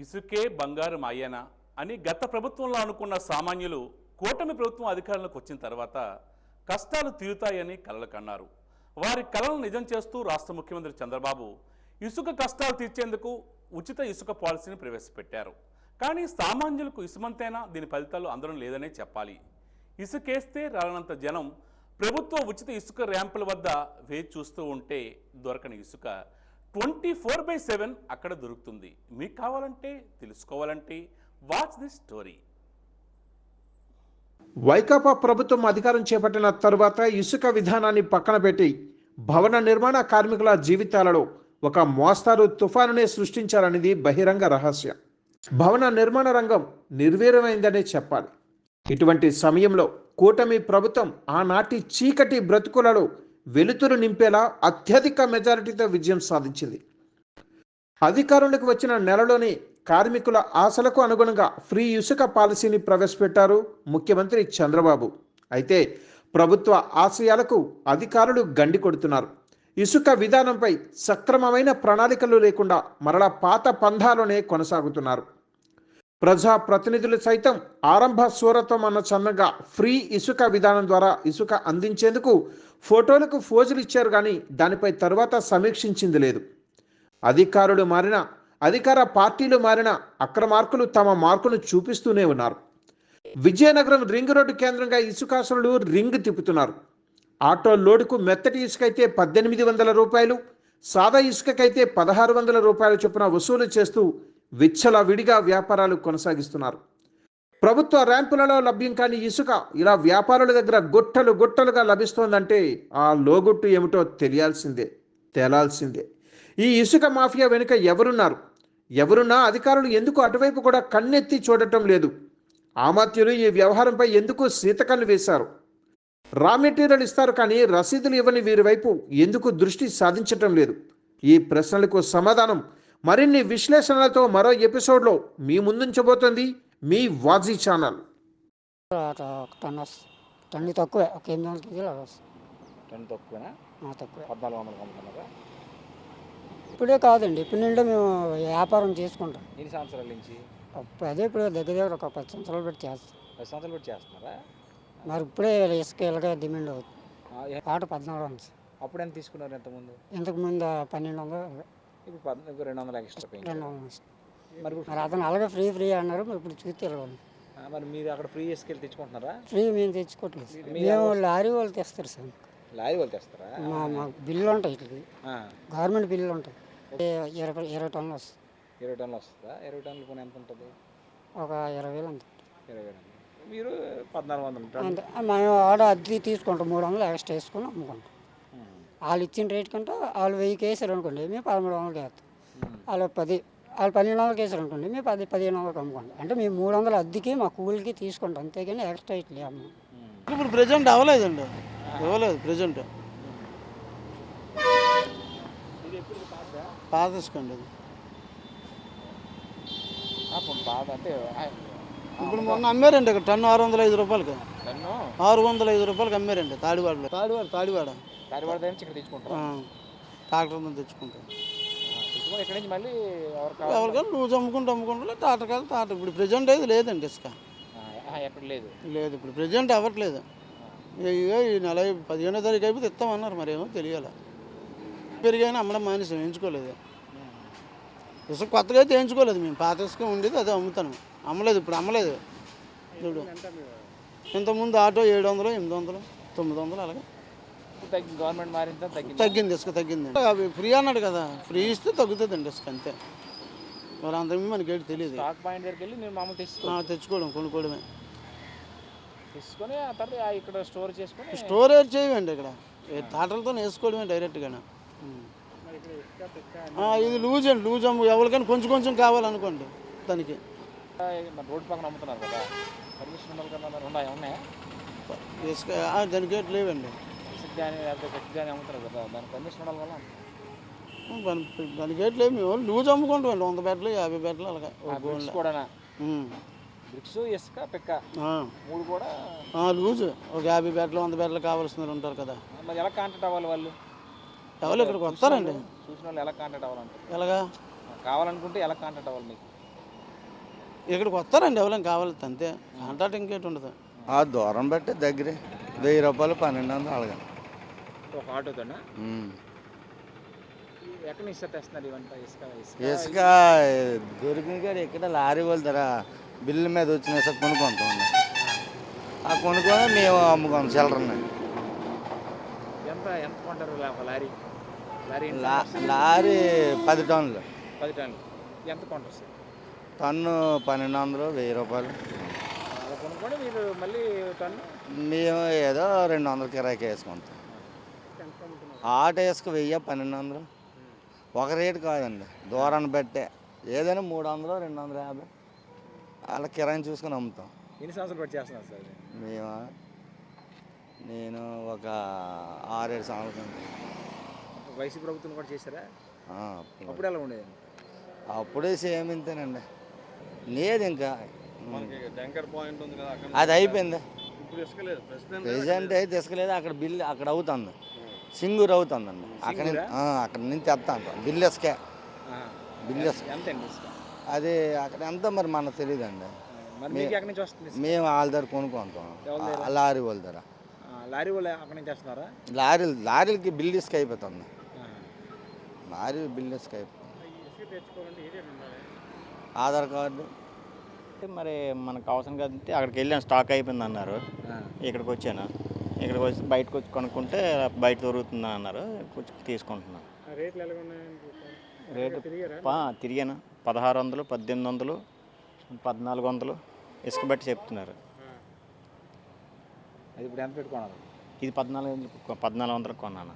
ఇసుకే బంగారం అయ్యేనా అని గత ప్రభుత్వంలో అనుకున్న సామాన్యులు కూటమి ప్రభుత్వం అధికారంలోకి వచ్చిన తర్వాత కష్టాలు తీరుతాయని కలలు కన్నారు. వారి కలలను నిజం చేస్తూ రాష్ట్ర ముఖ్యమంత్రి చంద్రబాబు ఇసుక కష్టాలు తీర్చేందుకు ఉచిత ఇసుక పాలసీని ప్రవేశపెట్టారు. కానీ సామాన్యులకు ఇసుమంతైనా? దీని ఫలితాలు అందడం లేదనే చెప్పాలి. ఇసుకేస్తే రాలనంత జనం ప్రభుత్వ ఉచిత ఇసుక ర్యాంపుల వద్ద వేచి చూస్తూ ఉంటే దొరకని ఇసుక ట్వంటీ ఫోర్ బై సెవెన్ అక్కడ దొరుకుతుంది. మీకు కావాలంటే తెలుసుకోవాలంటే వాచ్ దిస్ స్టోరీ. వైకాపా ప్రభుత్వం అధికారం చేపట్టిన తరువాత ఇసుక విధానాన్ని పక్కన పెట్టి భవన నిర్మాణ కార్మికుల జీవితాలలో ఒక మోస్తారు తుఫానునే సృష్టించాలనేది బహిరంగ రహస్యం. భవన నిర్మాణ రంగం నిర్వీర్యమైందనే చెప్పాలి. ఇటువంటి సమయంలో కూటమి ప్రభుత్వం ఆనాటి చీకటి బ్రతుకులలో వెలుతురు నింపేలా అత్యధిక మెజారిటీతో విజయం సాధించింది. అధికారంలోకి వచ్చిన నెలలోనే కార్మికుల ఆశలకు అనుగుణంగా ఫ్రీ ఇసుక పాలసీని ప్రవేశపెట్టారు ముఖ్యమంత్రి చంద్రబాబు. అయితే ప్రభుత్వ ఆశయాలకు అధికారులు గండి కొడుతున్నారు. ఇసుక విధానంపై సక్రమమైన ప్రణాళికలు లేకుండా మరలా పాత పంధాలోనే కొనసాగుతున్నారు. ప్రజా ప్రతినిధులు సైతం ఆరంభ స్వరత్వం అన్న చందంగా ఫ్రీ ఇసుక విధానం ద్వారా ఇసుక అందించేందుకు ఫోటోలకు ఫోజులు ఇచ్చారు కానీ దానిపై తరువాత సమీక్షించింది లేదు. అధికారులు మారిన అధికార పార్టీలు మారిన అక్రమార్కులు తమ మార్కును చూపిస్తూనే ఉన్నారు. విజయనగరం రింగ్ రోడ్డు కేంద్రంగా ఇసుకాసులు రింగ్ తిప్పుతున్నారు. ఆటో లోడుకు మెత్తటి ఇసుకైతే పద్దెనిమిది వందల రూపాయలు సాదా ఇసుకకైతే పదహారు వందల రూపాయల చొప్పున వసూలు చేస్తూ విచ్చల విడిగా వ్యాపారాలు కొనసాగిస్తున్నారు. ప్రభుత్వ ర్యాంపులలో లభ్యం కాని ఇసుక ఇలా వ్యాపారుల దగ్గర గొట్టలు గొట్టలుగా లభిస్తోందంటే ఆ లోగొట్టు ఏమిటో తెలియాల్సిందే తేలాల్సిందే. ఈ ఇసుక మాఫియా వెనుక ఎవరున్నారు? ఎవరున్నా అధికారులు ఎందుకు అటువైపు కూడా కన్నెత్తి చూడటం లేదు? ఆమాత్యులు ఈ వ్యవహారంపై ఎందుకు సీతకన్ను వేశారు? రా మెటీరియల్ ఇస్తారు కానీ రసీదులు ఇవ్వని వీరి వైపు ఎందుకు దృష్టి సాధించటం లేదు? ఈ ప్రశ్నలకు సమాధానం మరిన్ని విశ్లేషణలతో మరో ఎపిసోడ్లో మీ ముందుంచబోతోంది మీ వాజీ ఛానల్. టన్ను తక్కువే ఒక ఎనిమిది వందల కేజీలు తక్కువేనా తక్కువే. పద్నాలుగు వందలు అమ్ముతున్నారా ఇప్పుడే కాదండి ఇప్పుడు నుండి మేము వ్యాపారం చేసుకుంటాం. ఎన్ని సంవత్సరాల నుంచి? అప్పుడు అదే ఇప్పుడు దగ్గర దగ్గర ఒక పది సంవత్సరాలు పెట్టి చేస్తాం. పది సంవత్సరాలు పెట్టి చేస్తున్నారా? మరి ఇప్పుడే ఇసుక ఇలాగే డిమాండ్ అవుతుంది. పాట పద్నాలుగు వందలు. అప్పుడు ఎంత తీసుకున్నారు ఎంతమంది ఇంతకు ముందు పన్నెండు వందలు ఇప్పుడు పద్నాలుగు రెండు వందలు ఎక్స్ట్రా పెంచారు. మరి మరి అతను అలాగే ఫ్రీ ఫ్రీ అన్నారు ఇప్పుడు చూస్తే ఇలా ఉంది ఆ, మరి మీరు అక్కడ ఫ్రీ చేసుకెళ్ళి తెచ్చుకుంటున్నారా? ఫ్రీ మేము తెచ్చుకోవట్లేదు మేము లారీ వాళ్ళు తెస్తారు సార్. లారీ వాళ్ళు తెస్తారా? మా మాకు బిల్లు ఉంటాయి ఇట్లకి. ఆ, గవర్నమెంట్ బిల్లు ఉంటాయి. ఏ ఇరవై ఇరవై టన్నులు వస్తుంది. ఇరవై టన్నులు వస్తుందా? ఇరవై టన్నులు కొని ఎంత ఉంటుంది? ఒక ఇరవై వేలు అంత. ఇరవై టన్నులు మీరు పద్నాలుగు వందలు. టన్ను అంటే మేము ఆర్డర్ అద్దె తీసుకుంటాం. మూడు వందలు ఎక్స్ట్రా వేసుకొని అమ్ముకుంటాం. వాళ్ళు ఇచ్చిన రేట్ కంటే వాళ్ళు వెయ్యికి వేసారు అనుకోండి మేము పదమూడు వందలకి వేస్తాం. వాళ్ళు పది వాళ్ళు పన్నెండు వందలకి వేసారు అనుకోండి మేము పది పదిహేను వందలకి అమ్ముకుంటాం అంటే మేము మూడు వందలు అద్దెకి మా కూలికి తీసుకుంటాం అంతేగాని ఎక్స్ట్రా ఇట్లే అమ్మ ఇప్పుడు ప్రజెంట్ అవ్వలేదండి. ఇవ్వలేదు ప్రజెంట్. పాత అది. అంటే ఆ, ఇప్పుడు మొన్న అమ్మారండి ఇక్కడ టన్ను ఆరు వందల ఐదు రూపాయలకి. టన్ను? ఆరు వందల ఐదు రూపాయలకి అమ్మారండి తాడివాడలో. తాడివాడ తాడివాడ. దగ్గర నుంచి ఇక్కడ ఆ, ట్రాక్టర్ మీద తెచ్చుకుంటాం ఇక్కడి నుంచి మళ్ళీ ఎవరికైనా రోజు అమ్ముకుంటూ అమ్ముకుంటూ టాటకాయలు తాట ఇప్పుడు ప్రజెంట్ అయితే లేదండి ఇసుక ఎక్కడ లేదు లేదు ఇప్పుడు ప్రజెంట్ అవ్వట్లేదు ఇక ఈ నెల పదిహేనో తారీఖు అయిపోతే ఇస్తామన్నారు మరి ఏమో తెలియాలి పెరిగాయని అమ్మడం మానేసాం ఎంచుకోలేదు ఇసుక కొత్తగా అయితే ఎంచుకోలేదు మేము పాత ఇసుక ఉండేది అదే అమ్ముతాను అమ్మలేదు ఇప్పుడు అమ్మలేదు ఇప్పుడు ఇంతకుముందు ఆటో ఏడు వందలు ఎనిమిది వందలు తొమ్మిది వందలు అలాగే తగ్గి గవర్నమెంట్ తగ్గింది? తగ్గింది ఇసుక తగ్గింది. అవి ఫ్రీ అన్నాడు కదా. ఫ్రీ ఇస్తే తగ్గుతుందండి ఇసుక అంతే. మరి అంతకుముందు మనకి ఏంటి తెలియదు స్టాక్ పాయింట్ దగ్గరికి వెళ్ళి నేను మామూలు తెచ్చుకో ఆ, తెచ్చుకోవడం కొనుక్కోవడమే. తీసుకొని ఆ తర్వాత ఇక్కడ స్టోర్ చేసుకొని స్టోరేజ్ చేయమండి ఇక్కడ. ఈ తాటలతో వేసుకోవడమే డైరెక్ట్గానే ఇది లూజ్ అండి లూజ్ అమ్ము. ఎవరికైనా కొంచెం కొంచెం కావాలనుకోండి దానికి. రోడ్డు పక్కన అమ్ముతున్నారు కదా. పర్మిషన్ ఉన్నాయా? ఉన్నాయా? దానికి లేవండి. ఇసుక కానీ లేకపోతే గట్టి అమ్ముతున్నారు కదా దానికి పర్మిషన్ ఉండాలి కదా దాని- దానికి ఏటి లేవు మేము లూజ్ అమ్ముకుంటామండి వంద బెడ్లు యాభై బెడ్లు అలాగా ఒక బ్రిక్స్. కూడా. బ్రిక్స్ ఇసుక పిక్క ఆ. మూడు కూడా ఆ, లూజ్. ఒక యాభై బెడ్లు వంద బెడ్లు కావాల్సిన వాళ్ళు ఉంటారు కదా. మరి ఎలా కాంటాక్ట్ అవ్వాలి వాళ్ళు? ఎవరు ఇక్కడికి వస్తారండి? చూసిన వాళ్ళు ఎలా కాంటాక్ట్ అవ్వాలంటే ఎలాగా? కావాలనుకుంటే ఎలా కాంటాక్ట్ అవ్వాలి మీకు? ఇక్కడికి వస్తారండి ఎవరైనా కావాలి అంతే. కాంటాక్ట్ ఇంకేటి ఉండదు. ఆ దూరం బట్టి దగ్గరే వెయ్యి రూపాయలు పన్నెండు వందలు అలాగే ఒక ఆటోతోనా ఎక్కడి నుంచి తెస్తున్నారు ఇవంతా ఇసుక ఇసుక దొరికింది కాదు ఇక్కడ లారీ వాళ్ళ ధర బిల్లు మీద వచ్చిన ఇసుక కొనుక్కుంటాం ఆ కొనుక్కొని మేము అమ్ముకోం చిల్లరని ఎంత ఎంత కొంటారు ఒక లారీ? లారీ? లారీ పది టన్నులు. పది టన్నులు. ఎంత కొంటారు సార్? టన్ను పన్నెండు వందలు వెయ్యి రూపాయలు. కొనుక్కొని మీరు మళ్ళీ టన్ను? మేము ఏదో రెండు వందల కిరాయికి వేసుకుంటాం. ఆట ఇసుక వెయ్యి పన్నెండు వందలు. ఒక రేటు కాదండి. దూరాన్ని బట్టే. ఏదైనా మూడు వందలు రెండు వందల యాభై. అలా కిరాయిని చూసుకొని అమ్ముతాం. ఎన్ని సంవత్సరాలు పట్టి చేస్తున్నారు సార్? మేము? నేను ఒక ఆరేడు సంవత్సరం వైసీపీ ప్రభుత్వం కూడా చేశారా? ఆ, అప్పుడు. ఎలా ఉండేది? అప్పుడే సేమ్ ఇంతేనండి. లేదు ఇంకా. అది అయిపోయింది. ప్రెసిడెంట్ అయితే తీసుకెళ్ళేది అక్కడ బిల్లు అక్కడ అవుతుంది. సింగూరు అవుతుందండి. అక్కడ అక్కడ నుంచి తెస్తాను బిల్లు ఇసుకే బిల్లు ఇసుక ఎంత అండి ఇసుక? అది అక్కడ ఎంత మరి మనకు తెలియదండి మరి మీకు ఎక్కడి నుంచి వస్తుంది ఇసుక? మేము వాళ్ళ దగ్గర కొనుక్కుంటాం. లారీ వాళ్ళ దగ్గర. లారీ వాళ్ళు అక్కడి నుంచి లారీలకి బిల్లు ఇసుక అయిపోతుంది. లారీ బిల్లు ఇసుక అయిపోతుంది ఆధార్ కార్డు. అంటే మరి మనకు అవసరం కాబట్టి అక్కడికి వెళ్ళాను స్టాక్ అయిపోయింది అన్నారు. ఇక్కడికి వచ్చాను. ఇక్కడికి వచ్చి బయటకు వచ్చి కొనుక్కుంటే బయట దొరుకుతుంది అన్నారు. తీసుకుంటున్నాను. రేట్లు ఎలా ఉన్నాయండి? రేటు పా తిరిగాను. పదహారు వందలు పద్దెనిమిది వందలు పద్నాలుగు వందలు. ఇసుక బట్టి చెప్తున్నారు. అది ఇప్పుడు ఎంత పెట్టుకున్నారు? ఇది పద్నాలుగు వందలు పద్నాలుగు వందలకు కొన్నాను.